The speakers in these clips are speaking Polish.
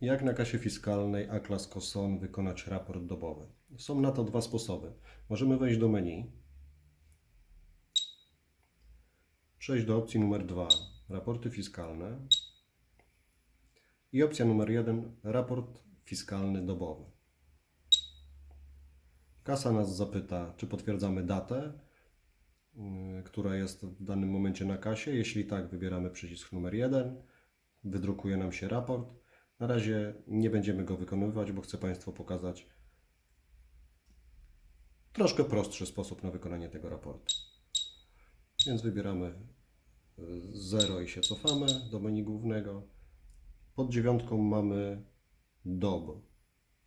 Jak na kasie fiskalnej A-Class Coson wykonać raport dobowy? Są na to dwa sposoby. Możemy wejść do menu, przejść do opcji numer 2 Raporty fiskalne i opcja numer 1 Raport fiskalny dobowy. Kasa nas zapyta, czy potwierdzamy datę, yy, która jest w danym momencie na kasie. Jeśli tak, wybieramy przycisk numer 1. Wydrukuje nam się raport. Na razie nie będziemy go wykonywać, bo chcę Państwu pokazać troszkę prostszy sposób na wykonanie tego raportu. Więc wybieramy 0 i się cofamy do menu głównego. Pod dziewiątką mamy dob,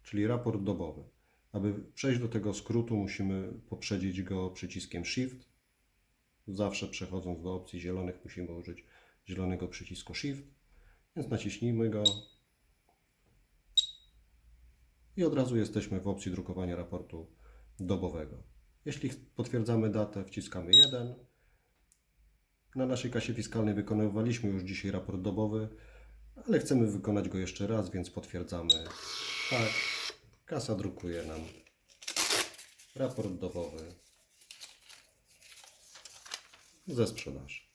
czyli raport dobowy. Aby przejść do tego skrótu, musimy poprzedzić go przyciskiem Shift. Zawsze przechodząc do opcji zielonych, musimy użyć zielonego przycisku Shift. Więc naciśnijmy go. I od razu jesteśmy w opcji drukowania raportu dobowego. Jeśli potwierdzamy datę, wciskamy 1. Na naszej kasie fiskalnej wykonywaliśmy już dzisiaj raport dobowy, ale chcemy wykonać go jeszcze raz, więc potwierdzamy tak. Kasa drukuje nam raport dobowy ze sprzedaży.